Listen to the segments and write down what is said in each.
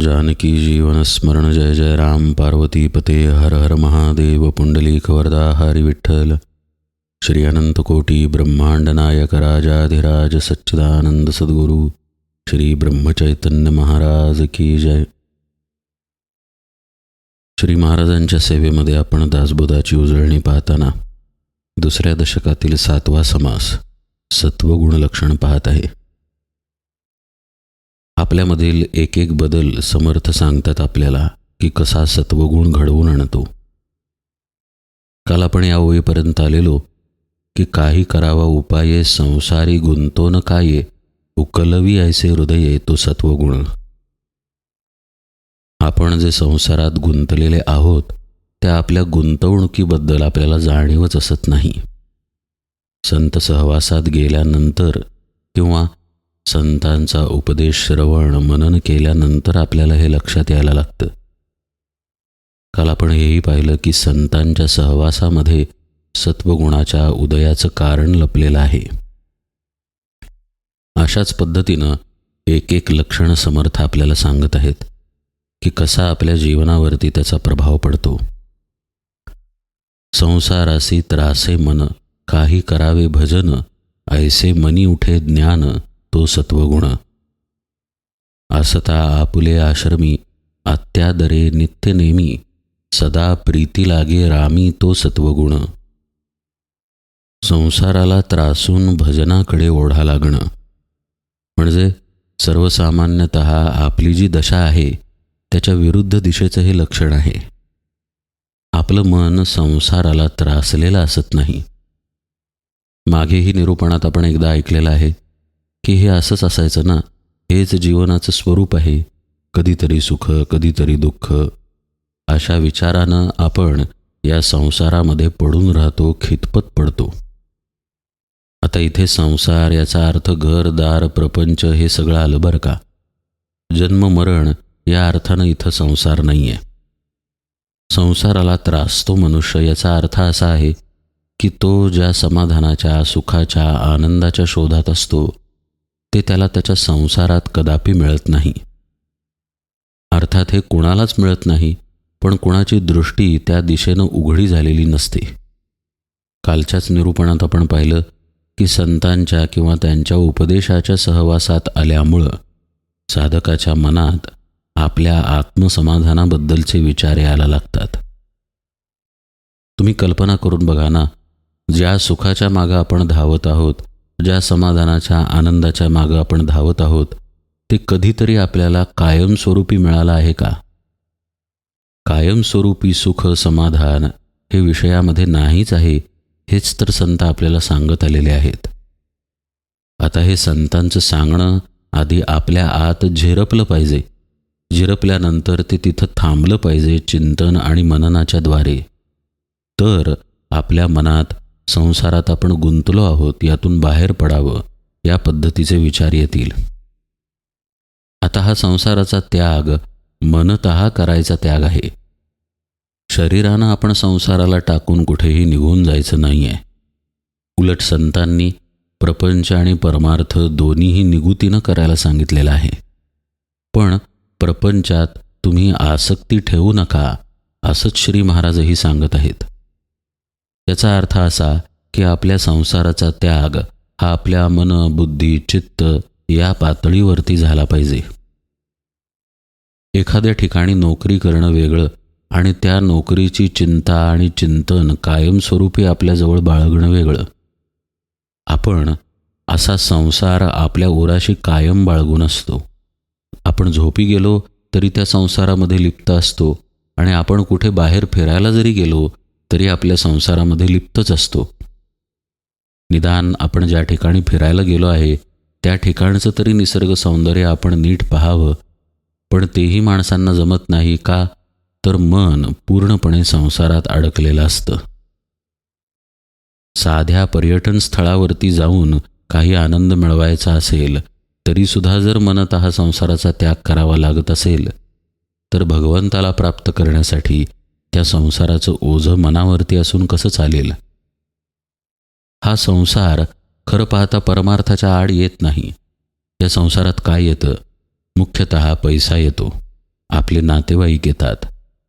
जानकी जीवन स्मरण जय जय राम पार्वती पते हर हर महादेव पुंडलीक वरदा हरी विठ्ठल। श्री अनंत कोटी ब्रह्मांड नायक राजाधिराज सच्चिदानंद सद्गुरु श्री ब्रह्मचैतन्य महाराज की जय। श्री महाराजांच्या सेवेमध्ये आपण दासबोधाची उजळणी पाहताना दुसऱ्या दशकातील सातवा समास सत्वगुण लक्षण पाहत आहे. आपल्यामधील एक एक बदल समर्थ सांगतात आपल्याला की कसा सत्वगुण घडवून आणतो. काल आपण या ओळीपर्यंत आलेलो की काही करावा उपाये संसारी गुंतो न काये उकलवी ऐसे हृदये तो सत्वगुण. आपण जे संसारात गुंतलेले आहोत त्या आपल्या गुंतवणुकीबद्दल आपल्याला जाणीवच असत नाही. संत सहवासात गेल्यानंतर किंवा संतांचा उपदेश श्रवण मनन केल्यानंतर आपल्याला हे लक्षात यायला लागतं. काल आपण हेही पाहिलं की संतांच्या सहवासामध्ये सत्वगुणाच्या उदयाचं कारण लपलेलं आहे. अशाच पद्धतीनं एक एक लक्षण समर्थ आपल्याला सांगत आहेत की कसा आपल्या जीवनावरती त्याचा प्रभाव पडतो. संसारासी त्रासे मन काही करावे भजन ऐसे मनी उठे ज्ञान तो सत्वगुण. आसता आपुले आश्रमी आत्यादरे नित्य नेमी सदा प्रीती लागे रामी तो सत्वगुण. संसाराला त्रासून भजनाकडे ओढा लागणं. म्हणजे सर्वसामान्यत आपली जी दशा आहे त्याच्या विरुद्ध दिशेचं हे लक्षण आहे. आपलं मन संसाराला त्रासलेलं असत नाही. मागेही निरूपणात आपण एकदा ऐकलेलं आहे की हे असंच असायचं ना? हेच जीवनाचं स्वरूप आहे. कधीतरी सुख कधीतरी दुःख. अशा विचारानं आपण या संसारामध्ये पडून राहतो खितपत पडतो. आता इथे संसार याचा अर्थ घर दार प्रपंच हे सगळं आलं बरं का? जन्म मरण या अर्थानं इथं संसार नाही आहे संसाराला त्रासतो मनुष्य याचा अर्थ असा आहे की तो ज्या समाधानाच्या सुखाच्या आनंदाच्या शोधात असतो ते त्याला त्याच्या संसारात कदापि मिळत नाही. अर्थात हे कुणालाच मिळत नाही पण कुणाची दृष्टी त्या दिशेनं उघडी झालेली नसते. कालच्याच निरूपणात आपण पाहिलं की संतांच्या किंवा त्यांच्या उपदेशाच्या सहवासात आल्यामुळं साधकाच्या मनात आपल्या आत्मसमाधानाबद्दलचे विचार यायला लागतात. तुम्ही कल्पना करून बघा ना ज्या सुखाच्या मागं आपण धावत आहोत ज्या समाधानाच्या आनंदाच्या मागं आपण धावत आहोत ते कधीतरी आपल्याला कायमस्वरूपी मिळालं आहे का? कायमस्वरूपी सुख समाधान हे विषयामध्ये नाहीच आहे हेच तर संत आपल्याला सांगत आलेले आहेत. आता हे संतांचं सांगणं आधी आपल्या आत झिरपलं पाहिजे. झिरपल्यानंतर ते तिथं थांबलं पाहिजे चिंतन आणि मननाच्या द्वारे. तर आपल्या मनात संसारात आपण गुंतलो आहोत यातून बाहेर पडावं या पद्धतीचे विचार येतील. आता हा संसाराचा त्याग मनत करायचा त्याग आहे. शरीरानं आपण संसाराला टाकून कुठेही निघून जायचं नाही आहे उलट संतांनी प्रपंच आणि परमार्थ दोन्हीही निगुतीनं करायला सांगितलेलं आहे. पण प्रपंचात तुम्ही आसक्ती ठेवू नका असंच श्री महाराजही सांगत आहेत. याचा अर्थ असा की आपल्या संसाराचा त्याग हा आपल्या मन बुद्धी चित्त या पातळीवरती झाला पाहिजे. एखाद्या ठिकाणी नोकरी करणं वेगळं आणि त्या नोकरीची चिंता आणि चिंतन कायमस्वरूपी आपल्याजवळ बाळगणं वेगळं. आपण असा संसार आपल्या उराशी कायम बाळगून असतो. आपण झोपी गेलो तरी त्या संसारामध्ये लिप्त असतो आणि आपण कुठे बाहेर फिरायला जरी गेलो तरी आपल्या संसारामध्ये लिप्तच असतो. निदान आपण ज्या ठिकाणी फिरायला गेलो आहे त्या ठिकाणचं तरी निसर्ग सौंदर्य आपण नीट पाहावं. पण तेही माणसांना जमत नाही का? तर मन पूर्णपणे संसारात अडकलेलं असतं. साध्या पर्यटन स्थळावरती जाऊन काही आनंद मिळवायचा असेल तरीसुद्धा जर मनत हा संसाराचा त्याग करावा लागत असेल तर भगवंताला प्राप्त करण्यासाठी त्या संसाराचं ओझं मनावरती असून कसं चालेल? हा संसार खरं पाहता परमार्थाच्या आड येत नाही. या संसारात काय येतं? मुख्यतः पैसा येतो. आपले नातेवाईक येतात.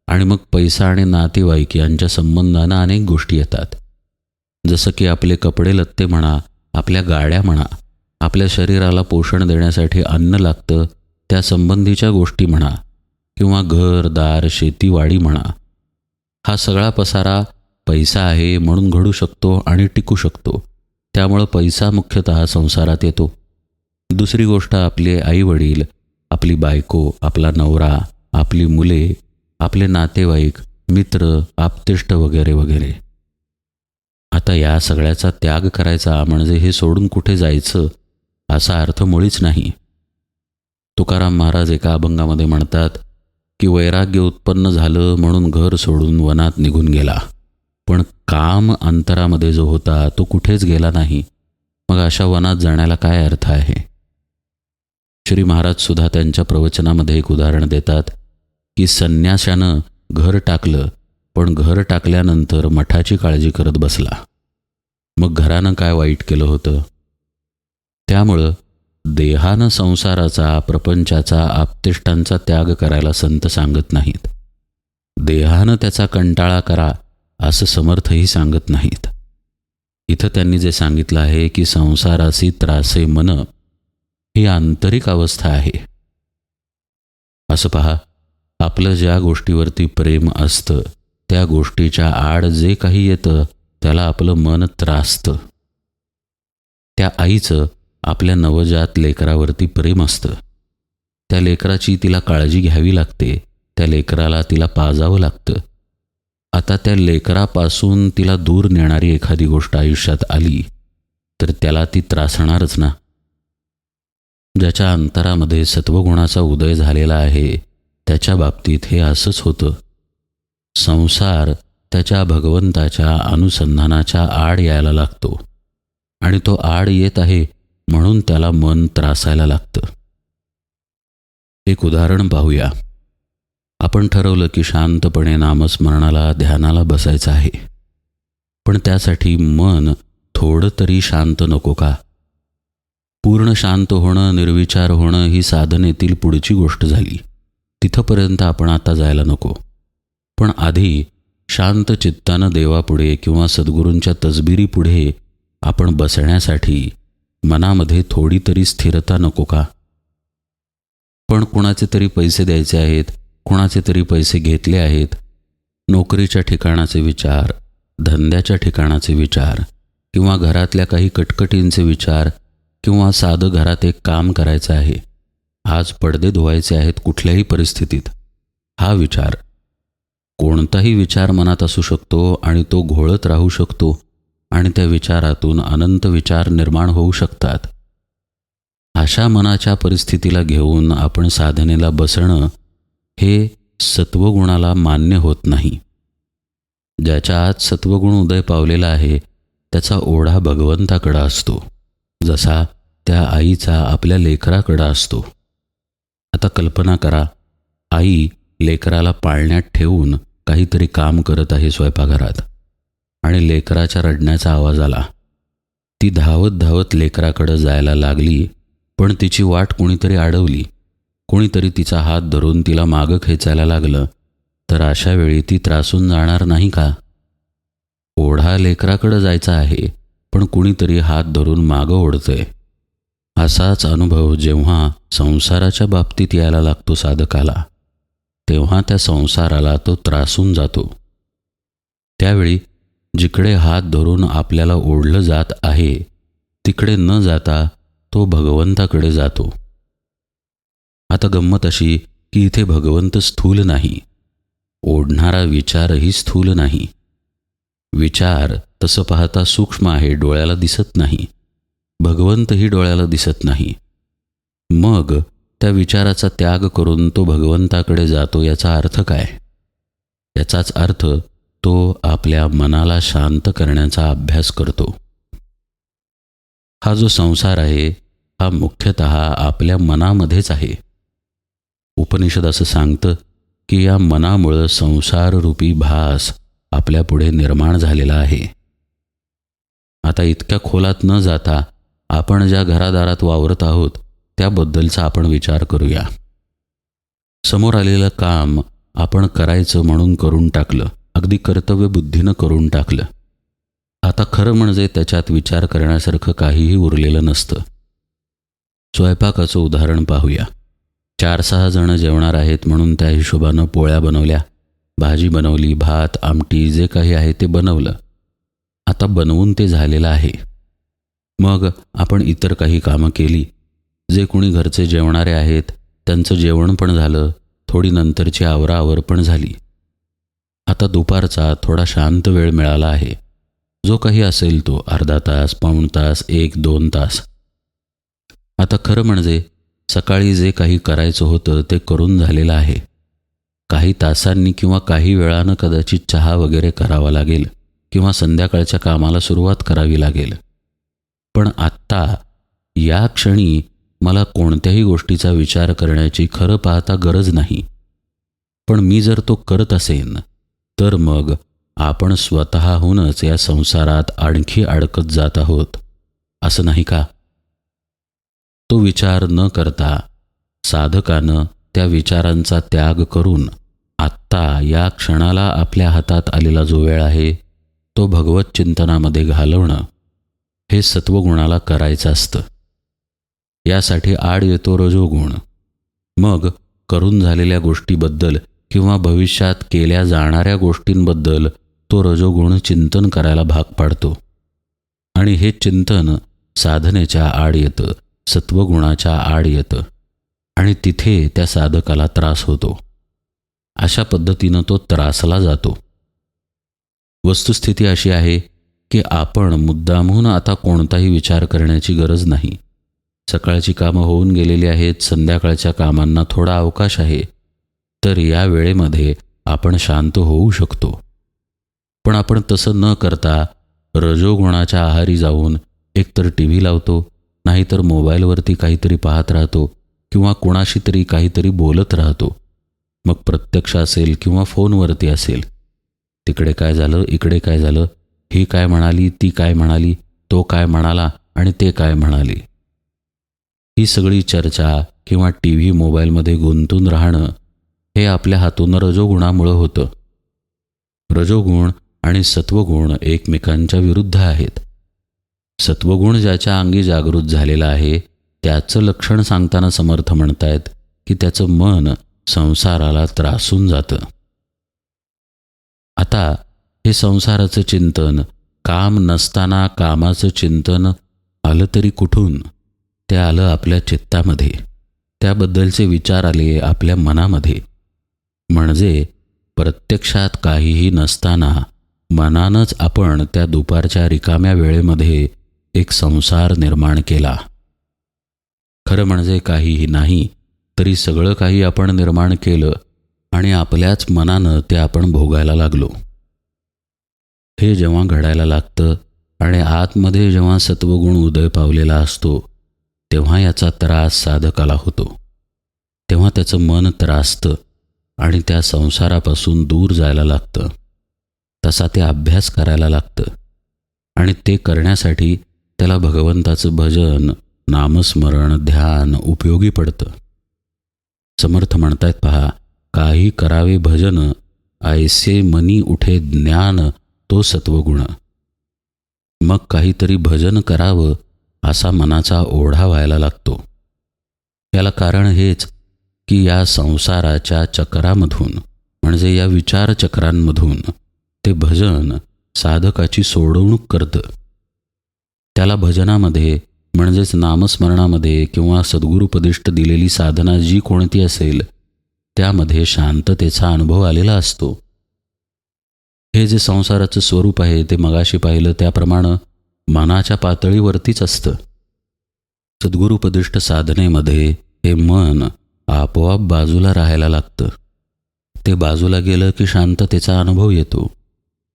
आणि मग पैसा आणि नातेवाईक यांच्या संबंधानं अनेक गोष्टी येतात. जसं की आपले कपडे लत्ते म्हणा आपल्या गाड्या म्हणा आपल्या शरीराला पोषण देण्यासाठी अन्न लागतं त्या संबंधीच्या गोष्टी म्हणा किंवा घर दार शेतीवाडी म्हणा हा सगळा पसारा पैसा आहे म्हणून घडू शकतो आणि टिकू शकतो. त्यामुळं पैसा मुख्यतः संसारात येतो. दुसरी गोष्ट आपले आईवडील आपली बायको आपला नवरा आपली मुले आपले नातेवाईक मित्र आपतिष्ट वगैरे वगैरे. आता या सगळ्याचा त्याग करायचा म्हणजे हे सोडून कुठे जायचं असा अर्थ मुळीच नाही. तुकाराम महाराज एका अभंगामध्ये म्हणतात की वैराग्य उत्पन्न झालं म्हणून घर सोडून वनात निघून गेला. पण काम अंतरामध्ये जो होता तो कुठेच गेला नाही. मग अशा वनात जाण्याला काय अर्थ आहे? श्री महाराज सुद्धा त्यांच्या प्रवचनामध्ये एक उदाहरण देतात की संन्याशानं घर टाकलं पण घर टाकल्यानंतर मठाची काळजी करत बसला. मग घरानं काय वाईट केलं होतं? त्यामुळं देहानं संसाराचा प्रपंचाचा आपतिष्टांचा त्याग करायला संत सांगत नाहीत. देहानं त्याचा कंटाळा करा असं समर्थही सांगत नाहीत. इथं त्यांनी जे सांगितलं आहे की संसारासी त्रासे मन ही आंतरिक अवस्था आहे. असं पहा आपलं ज्या गोष्टीवरती प्रेम असतं त्या गोष्टीच्या आड जे काही येतं त्याला आपलं मन त्रासतं. त्या आईचं आपल्या नवजात लेकरावरती प्रेम असतं. त्या लेकराची तिला काळजी घ्यावी लागते. त्या लेकराला तिला पाजावं लागतं. आता त्या लेकरापासून तिला दूर नेणारी एखादी गोष्ट आयुष्यात आली तर त्याला ती त्रासणारच ना. ज्याच्या अंतरामध्ये सत्वगुणाचा उदय झालेला आहे त्याच्या बाबतीत हे असंच होतं. संसार त्याच्या भगवंताच्या अनुसंधानाच्या आड यायला लागतो. आणि तो आड येत आहे म्हणून त्याला मन त्रासायला लागतं. एक उदाहरण पाहूया. आपण ठरवलं की शांतपणे नामस्मरणाला ध्यानाला बसायचं आहे. पण त्यासाठी मन थोडं तरी शांत नको का? पूर्ण शांत होणं निर्विचार होणं ही साधनेतील पुढची गोष्ट झाली. तिथंपर्यंत आपण आता जायला नको. पण आधी शांत चित्तानं देवापुढे किंवा सद्गुरूंच्या तसबिरीपुढे आपण बसण्यासाठी मनामध्ये थोडी तरी स्थिरता नको का? पण कुणाचे तरी पैसे द्यायचे आहेत कुणाचे तरी पैसे घेतले आहेत. नोकरीच्या ठिकाणाचे विचार धंद्याच्या ठिकाणाचे विचार किंवा घरातल्या काही कटकटींचे विचार किंवा साधं घरात एक काम करायचं आहे. आज पडदे धुवायचे आहेत कुठल्याही परिस्थितीत. हा विचार. कोणताही विचार मनात असू शकतो आणि तो घोळत राहू शकतो. आणि त्या विचारातून अनंत विचार निर्माण होऊ शकतात. अशा मनाच्या परिस्थितीला घेऊन आपण साधनेला बसणं हे सत्वगुणाला मान्य होत नाही. ज्याच्या आत सत्वगुण उदय पावलेला आहे त्याचा ओढा भगवंताकडं असतो. जसा त्या आईचा आपल्या लेकराकडं असतो. आता कल्पना करा आई लेकराला पाळण्यात ठेवून काहीतरी काम करत आहे स्वयंपाकघरात. आणि लेकराच्या रडण्याचा आवाज आला. ती धावत धावत लेकराकडं जायला लागली पण तिची वाट कोणीतरी अडवली कोणीतरी तिचा हात धरून तिला मागं खेचायला लागलं. तर अशा वेळी ती त्रासून जाणार नाही का? ओढा लेकराकडं जायचा आहे पण कुणीतरी हात धरून मागं ओढतंय. असाच अनुभव जेव्हा संसाराच्या बाबतीत यायला लागतो साधकाला तेव्हा त्या संसाराला तो त्रासून जातो. त्यावेळी जिकडे हात धरून आपल्याला ओढलं जात आहे तिकडे न जाता तो भगवंताकडे जातो. आता गंमत अशी की इथे भगवंत स्थूल नाही. ओढणारा विचारही स्थूल नाही. विचार तसं पाहता सूक्ष्म आहे डोळ्याला दिसत नाही. भगवंतही डोळ्याला दिसत नाही. मग त्या विचाराचा त्याग करून तो भगवंताकडे जातो याचा अर्थ काय? याचाच अर्थ तो आपल्या मनाला शांत करण्याचा अभ्यास करतो. हा जो संसार आहे हा मुख्यतः आपल्या मनामध्येच आहे. उपनिषद असं सांगतं की या मनामुळं संसाररूपी भास आपल्यापुढे निर्माण झालेला आहे. आता इतक्या खोलात न जाता आपण ज्या घरादारात वावरत आहोत त्याबद्दलचा आपण विचार करूया. समोर आलेलं काम आपण करायचं म्हणून करून टाकलं. अगदी कर्तव्य बुद्धीनं करून टाकलं. आता खरं म्हणजे त्याच्यात विचार करण्यासारखं काहीही उरलेलं नसतं. स्वयंपाकाचं उदाहरण पाहूया. चार सहा जणं जेवणार आहेत म्हणून त्या हिशोबानं पोळ्या बनवल्या भाजी बनवली भात आमटी जे काही आहे ते बनवलं. आता बनवून ते झालेलं आहे. मग आपण इतर काही कामं केली. जे कोणी घरचे जेवणारे आहेत त्यांचं जेवण पण झालं थोडी नंतरची आवराआवर पण झाली. आता दुपारचा थोडा शांत वेळ मिळाला आहे. जो काही असेल तो अर्धा तास पाऊण तास एक दोन तास. आता खरं म्हणजे सकाळी जे काही करायचं होतं ते करून झालेलं आहे. काही तासांनी किंवा काही वेळानं कदाचित चहा वगैरे करावा लागेल किंवा संध्याकाळच्या कामाला सुरुवात करावी लागेल. पण आत्ता या क्षणी मला कोणत्याही गोष्टीचा विचार करण्याची खरं पाहता गरज नाही. पण मी जर तो करत असेन तर मग आपण स्वतःहूनच या संसारात आणखी अडकत जात आहोत असं नाही का? तो विचार न करता साधकानं त्या विचारांचा त्याग करून आत्ता या क्षणाला आपल्या हातात आलेला जो वेळ आहे तो भगवत चिंतनामध्ये घालवणं हे सत्वगुणाला करायचं असतं. यासाठी आड येतो रजोगुण. मग करून झालेल्या गोष्टीबद्दल किंवा भविष्यात केल्या जाणाऱ्या गोष्टींबद्दल तो रजोगुण चिंतन करायला भाग पाडतो. आणि हे चिंतन साधनेच्या आड येतं सत्वगुणाच्या आड येतं आणि तिथे त्या साधकाला त्रास होतो. अशा पद्धतीनं तो त्रासला जातो. वस्तुस्थिती अशी आहे की आपण मुद्दामहून आता कोणताही विचार करण्याची गरज नाही. सकाळची कामं होऊन गेलेली आहेत संध्याकाळच्या कामांना थोडा अवकाश आहे तर या वेळेमध्ये आपण शांत होऊ शकतो. पण आपण तसं न करता रजोगुणाच्या आहारी जाऊन एकतर टी व्ही लावतो नाहीतर मोबाईलवरती काहीतरी पाहत राहतो किंवा कुणाशी तरी काहीतरी बोलत राहतो. मग प्रत्यक्ष असेल किंवा फोनवरती असेल तिकडे काय झालं इकडे काय झालं ही काय म्हणाली ती काय म्हणाली तो काय म्हणाला आणि ते काय म्हणाली. ही सगळी चर्चा किंवा टी व्ही मोबाईलमध्ये गुंतून राहणं हे आपल्या हातून रजोगुणामुळं होतं. रजोगुण आणि सत्वगुण एकमेकांच्या विरुद्ध आहेत. सत्वगुण ज्याच्या अंगी जागृत झालेला आहे त्याचं लक्षण सांगताना समर्थ म्हणतायत की त्याचं मन संसाराला त्रासून जातं. आता हे संसाराचं चिंतन काम नसताना कामाचं चिंतन आलं तरी कुठून? ते आलं आपल्या चित्तामध्ये. त्याबद्दलचे विचार आले आपल्या मनामध्ये. म्हणजे प्रत्यक्षात काहीही नसताना मनानंच आपण त्या दुपारच्या रिकाम्या वेळेमध्ये एक संसार निर्माण केला. खरं म्हणजे काहीही नाही तरी सगळं काही आपण निर्माण केलं आणि आपल्याच मनानं ते आपण भोगायला लागलो. हे जेव्हा घडायला लागतं आणि आतमध्ये जेव्हा सत्वगुण उदय पावलेला असतो तेव्हा याचा त्रास साधकाला होतो. तेव्हा त्याचं मन त्रासतं आणि त्या संसारापासून दूर जायला लागतं. तसा ते अभ्यास करायला लागतं. आणि ते करण्यासाठी त्याला भगवंताचं भजन नामस्मरण ध्यान उपयोगी पडतं. समर्थ म्हणतायत पहा काही करावे भजन ऐसे मनी उठे ज्ञान तो सत्वगुण. मग काहीतरी भजन करावं असा मनाचा ओढा व्हायला लागतो. याला कारण हेच की या संसाराच्या चक्रामधून म्हणजे या विचारचक्रांमधून ते भजन साधकाची सोडवणूक करतं. त्याला भजनामध्ये म्हणजेच नामस्मरणामध्ये किंवा सद्गुरुपदिष्ट दिलेली साधना जी कोणती असेल त्यामध्ये शांततेचा अनुभव आलेला असतो. हे जे संसाराचं स्वरूप आहे ते मगाशी पाहिलं त्याप्रमाणे मनाच्या पातळीवरतीच असतं. सद्गुरुपदिष्ट साधनेमध्ये हे मन आपोआप बाजूला राहायला लागतं. ते बाजूला गेलं की शांततेचा अनुभव येतो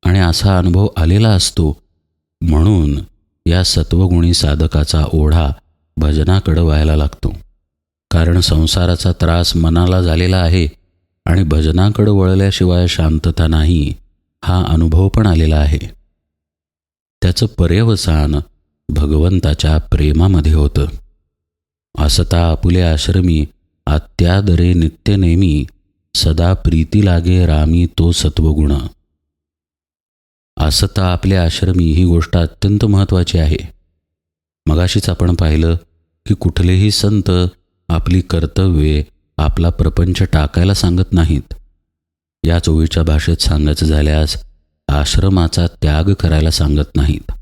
आणि असा अनुभव आलेला असतो म्हणून या सत्वगुणी साधकाचा ओढा भजनाकडं व्हायला लागतो. कारण संसाराचा त्रास मनाला झालेला आहे आणि भजनाकडं वळल्याशिवाय शांतता नाही हा अनुभव पण आलेला आहे. त्याचं पर्यवसान भगवंताच्या प्रेमामध्ये होतं. असता आपुले आश्रमी आत्यादरे नित्य नेमी सदा प्रीती लागे रामी तो सत्वगुण. आसता आपल्या आश्रमी ही गोष्ट अत्यंत महत्त्वाची आहे. मगाशीच आपण पाहिलं की कुठलेही संत आपली कर्तव्ये आपला प्रपंच टाकायला सांगत नाहीत. या चोवीच्या भाषेत सांगायचं झाल्यास आश्रमाचा त्याग करायला सांगत नाहीत.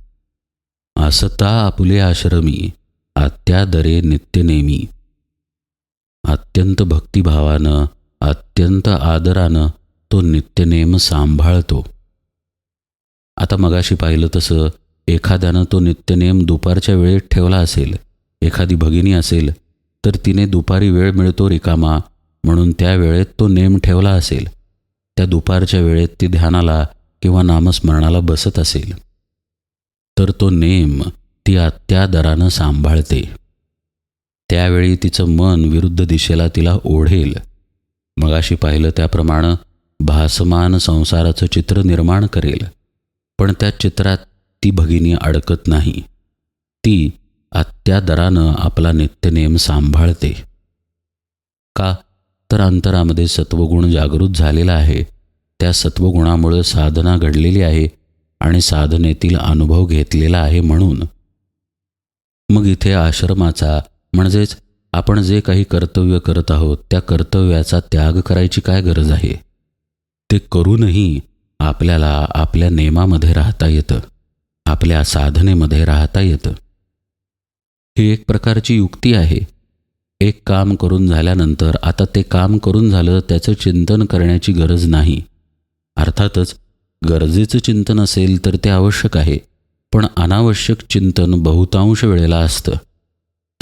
आसता आपले आश्रमी आत्यादरे नित्यनेमी अत्यंत भक्तिभावानं अत्यंत आदरानं तो नित्यनेम सांभाळतो. आता मगाशी पाहिलं तसं एखाद्यानं तो नित्यनेम दुपारच्या वेळेत ठेवला असेल एखादी भगिनी असेल तर तिने दुपारी वेळ मिळतो रिकामा म्हणून त्या वेळेत तो नेम ठेवला असेल. त्या दुपारच्या वेळेत ती ध्यानाला किंवा नामस्मरणाला बसत असेल. तर तो नेम ती अत्यादरानं सांभाळते. त्यावेळी तिचं मन विरुद्ध दिशेला तिला ओढेल. मगाशी पाहिलं त्याप्रमाणे भासमान संसाराचं चित्र निर्माण करेल. पण त्या चित्रात ती भगिनी अडकत नाही. ती अत्यादरानं आपला नित्यनेम सांभाळते. का तर अंतरामध्ये सत्वगुण जागृत झालेला आहे. त्या सत्वगुणामुळं साधना घडलेली आहे आणि साधनेतील अनुभव घेतलेला आहे म्हणून. मग इथे आश्रमाचा म्हणजेच आपण जे काही कर्तव्य करत आहोत त्या कर्तव्याचा त्याग करायची काय गरज आहे? ते करूनही आपल्याला आपल्या नेमामध्ये राहता येतं. आपल्या साधनेमध्ये राहता येतं. ही एक प्रकारची युक्ती आहे. एक काम करून झाल्यानंतर आता ते काम करून झालं त्याचं चिंतन करण्याची गरज नाही. अर्थातच गरजेचं चिंतन असेल तर ते आवश्यक आहे. पण अनावश्यक चिंतन बहुतांश वेळेला असतं.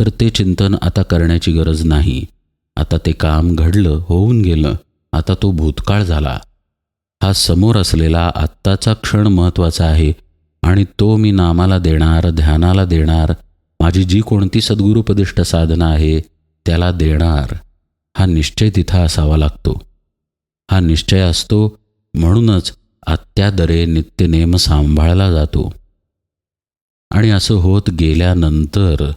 तर ते चिंतन आता करण्याची गरज नाही. आता ते काम घडलं होऊन गेलं. आता तो भूतकाळ झाला. हा समोर असलेला आत्ताचा क्षण महत्त्वाचा आहे आणि तो मी नामाला देणार ध्यानाला देणार माझी जी कोणती सद्गुरुपदिष्ट साधना आहे त्याला देणार. हा निश्चय तिथं असावा लागतो. हा निश्चय असतो म्हणूनच आत्यादरे नित्यनेम सांभाळला जातो. आणि असं होत गेल्यानंतर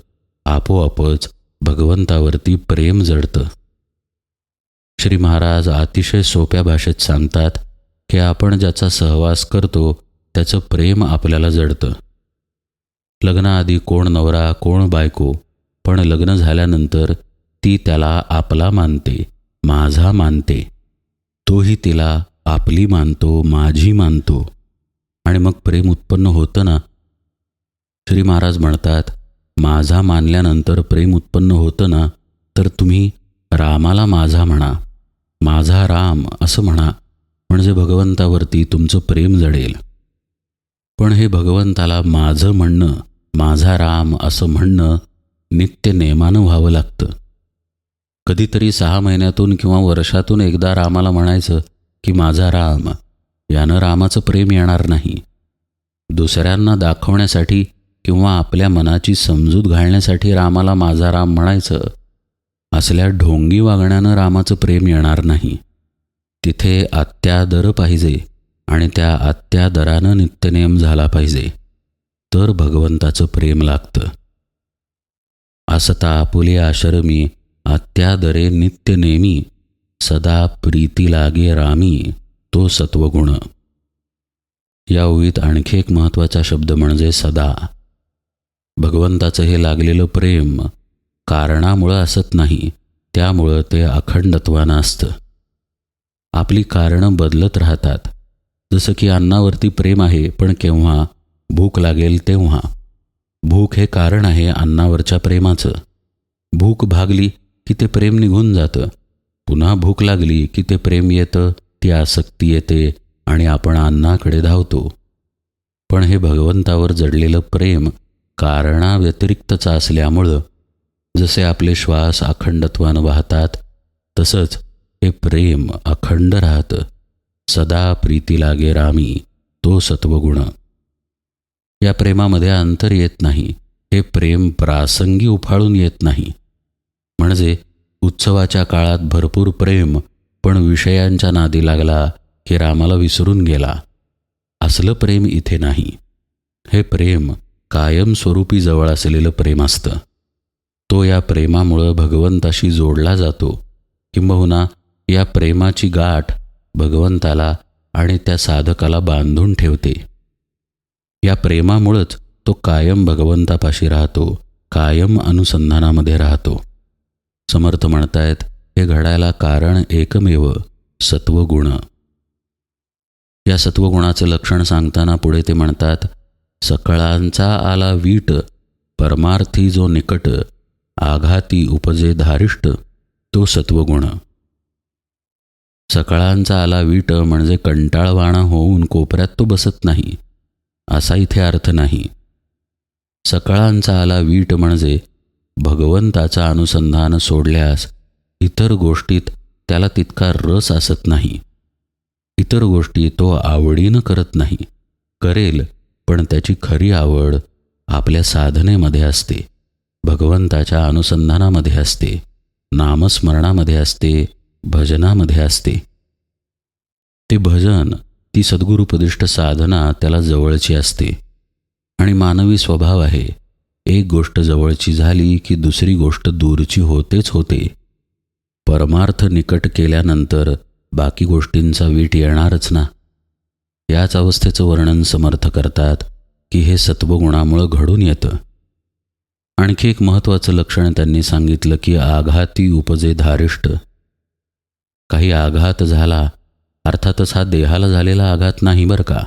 आपोआपच भगवंतावरती प्रेम जडतं. श्री महाराज अतिशय सोप्या भाषेत सांगतात की आपण ज्याचा सहवास करतो त्याचं प्रेम आपल्याला जडतं. लग्नाआधी कोण नवरा कोण बायको पण लग्न झाल्यानंतर ती त्याला आपला मानते माझा मानते. तोही तिला आपली मानतो माझी मानतो. आणि मग प्रेम उत्पन्न होतं ना? श्री महाराज म्हणतात माझा मानल्यानंतर प्रेम उत्पन्न होतं ना तर तुम्ही रामाला माझा म्हणा. माझा राम असं म्हणा म्हणजे भगवंतावरती तुमचं प्रेम जडेल. पण हे भगवंताला माझं म्हणणं माझा राम असं म्हणणं नित्य नेमानं व्हावं लागतं. कधीतरी सहा महिन्यातून किंवा वर्षातून एकदा रामाला म्हणायचं की माझा राम यानं रामाचं प्रेम येणार नाही. दुसऱ्यांना दाखवण्यासाठी किंवा आपल्या मनाची समजूत घालण्यासाठी रामाला माझा राम म्हणायचं असल्या ढोंगी वागण्यानं रामाचं प्रेम येणार नाही. तिथे आत्यादर पाहिजे आणि त्या आत्यादरानं नित्यनेम झाला पाहिजे. तर भगवंताचं प्रेम लागतं. असता आपुले आश्रमी आत्यादरे नित्यनेमी सदा प्रीती लागे रामी तो सत्वगुण. या ओळीत आणखी एक महत्त्वाचा शब्द म्हणजे सदा. भगवंताचं हे लागलेलं प्रेम कारणामुळं असत नाही त्यामुळं ते अखंडत्वानं असतं. आपली कारणं बदलत राहतात. जसं की अन्नावरती प्रेम आहे पण केव्हा भूक लागेल तेव्हा. भूक हे कारण आहे अन्नावरच्या प्रेमाचं. भूक भागली की ते प्रेम निघून जातं. पुन्हा भूक लागली की ते प्रेम येतं ती आसक्ती येते आणि आपण अन्नाकडे धावतो. पण हे भगवंतावर जडलेलं प्रेम कारणाव्यतिरिक्तचा असल्यामुळं जसे आपले श्वास अखंडत्वानं वाहतात तसंच हे प्रेम अखंड राहतं. सदा प्रीती लागे रामी तो सत्वगुण. या प्रेमामध्ये अंतर येत नाही. हे प्रेम प्रासंगी उफाळून येत नाही. म्हणजे उत्सवाच्या काळात भरपूर प्रेम पण विषयांच्या नादी लागला की रामाला विसरून गेला. असलं प्रेम इथे नाही. हे प्रेम कायमस्वरूपी जवळ असलेलं प्रेम असतं. तो या प्रेमामुळं भगवंताशी जोडला जातो किंबहुना या प्रेमाची गाठ भगवंताला आणि त्या साधकाला बांधून ठेवते. या प्रेमामुळंच तो कायम भगवंतापाशी राहतो कायम अनुसंधानामध्ये राहतो. समर्थ म्हणतायत हे घडायला कारण एकमेव सत्वगुण. या सत्वगुणाचं लक्षण सांगताना पुढे ते म्हणतात सकळांचा आला वीट परमार्थी जो निकट आघाती उपजे धारिष्ट तो सत्वगुण. सकळांचा आला वीट म्हणजे कंटाळवाणा होऊन कोपऱ्यात तो बसत नाही असा इथे अर्थ नाही. सकाळांचा आला वीट म्हणजे भगवंताचा अनुसंधान सोडल्यास इतर गोष्टीत त्याला तितका रस असत नाही. इतर गोष्टी तो आवडीनं करत नाही. करेल पण त्याची खरी आवड आपल्या साधनेमध्ये असते. भगवंताच्या अनुसंधानामध्ये असते. नामस्मरणामध्ये असते. भजनामध्ये असते. ते भजन ती सद्गुरुपदिष्ट साधना त्याला जवळची असते. आणि मानवी स्वभाव आहे. एक गोष्ट जवळची झाली की दुसरी गोष्ट दूरची होतेच होते. परमार्थ निकट केल्यानंतर बाकी गोष्टींचा वीट येणारच ना. याच अवस्थेचं वर्णन समर्थ करतात की हे सत्वगुणामुळं घडून येतं. आणखी एक महत्त्वाचं लक्षण त्यांनी सांगितलं की आघाती उपजे धारिष्ट. काही आघात झाला अर्थातच हा देहाला झालेला आघात नाही बरं का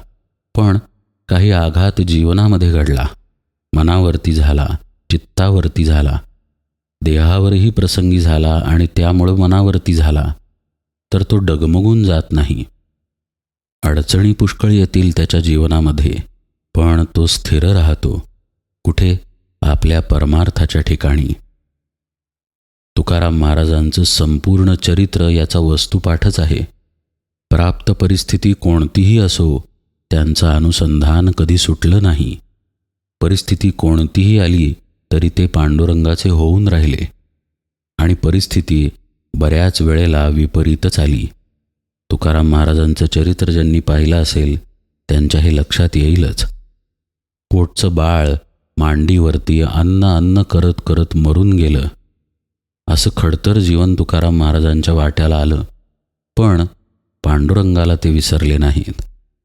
पण काही आघात जीवनामध्ये घडला. मनावरती झाला चित्तावरती झाला. देहावरही प्रसंगी झाला आणि त्यामुळं मनावरती झाला. तर तो डगमगून जात नाही. अडचणी पुष्कळ येतील त्याच्या जीवनामध्ये पण तो स्थिर राहतो कुठे? आपल्या परमार्थाच्या ठिकाणी. तुकाराम महाराजांचं संपूर्ण चरित्र याचा वस्तुपाठच आहे. प्राप्त परिस्थिती कोणतीही असो त्यांचं अनुसंधान कधी सुटलं नाही. परिस्थिती कोणतीही आली तरी ते पांडुरंगाचे होऊन राहिले. आणि परिस्थिती बऱ्याच वेळेला विपरीतच आली. तुकाराम महाराजांचं चरित्र ज्यांनी पाहिलं असेल त्यांच्या हे लक्षात येईलच. पोटचं बाळ मांडीवरती अन्न अन्न करत करत मरून गेलं. असं खडतर जीवन तुकाराम महाराजांच्या वाट्याला आलं. पण पांडुरंगाला ते विसरले नाहीत.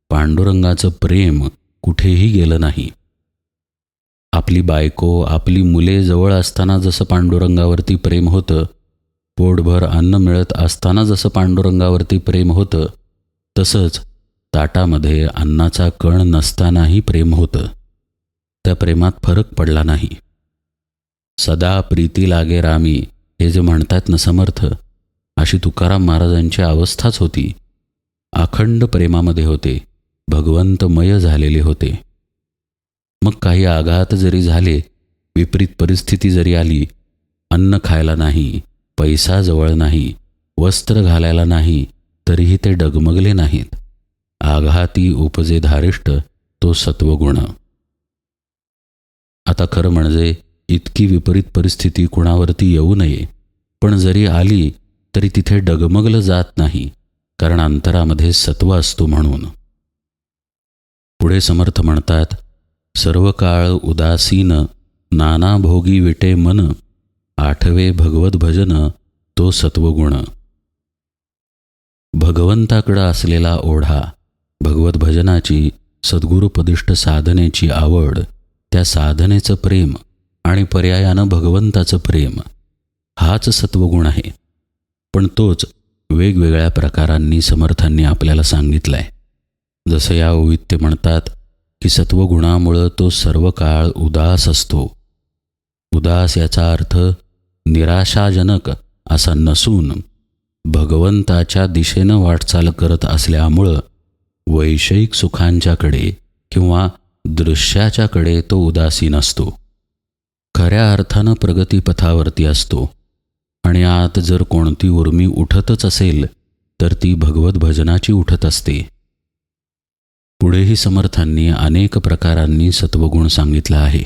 पांडुरंगाचं प्रेम कुठेही गेलं नाही. आपली बायको आपली मुले जवळ असताना जसं पांडुरंगावरती प्रेम होतं पोटभर अन्न मिळत असताना जसं पांडुरंगावरती प्रेम होतं तसंच ताटामध्ये अन्नाचा कण नसतानाही प्रेम होतं. त्या प्रेमात फरक पडला नाही. सदा प्रीती लागे रामी हे जे म्हणतात ना समर्थ अशी तुकाराम महाराजांची अवस्थाच होती. अखंड प्रेमामध्ये होते भगवंतमय झालेले होते. मग काही आघात जरी झाले विपरीत परिस्थिती जरी आली अन्न खायला नाही पैसा जवळ नाही वस्त्र घालायला नाही तरीही ते डगमगले नाहीत. आघाती उपजे धारिष्ट तो सत्वगुण. आता खरं म्हणजे इतकी विपरीत परिस्थिती कुणावरती येऊ नये पण जरी आली तरी तिथे डगमगलं जात नाही कारण अंतरामध्ये सत्व असतो म्हणून. पुढे समर्थ म्हणतात सर्व काळ उदासीन नाना भोगी विटे मन आठवे भगवत भजन तो सत्वगुण. भगवंताकडं असलेला ओढा भगवत भजनाची सद्गुरुपदिष्ट साधनेची आवड त्या साधनेचं प्रेम आणि पर्यायानं भगवंताचं प्रेम हाच सत्वगुण आहे. पण तोच वेगवेगळ्या प्रकारांनी समर्थांनी आपल्याला सांगितला आहे जसं या ओवीत ते म्हणतात की सत्वगुणामुळं तो सर्व काळ उदास असतो. उदास याचा अर्थ निराशाजनक असा नसून भगवंताच्या दिशेनं वाटचाल करत असल्यामुळं वैषयिक सुखांच्याकडे किंवा दृश्याच्याकडे तो उदासीन असतो. खऱ्या अर्थानं प्रगतीपथावरती असतो. आणि आत जर कोणती उर्मी उठतच असेल तर ती भगवत भजनाची उठत असते. पुढेही समर्थांनी अनेक प्रकारांनी सत्वगुण सांगितला आहे.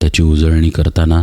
त्याची उजळणी करताना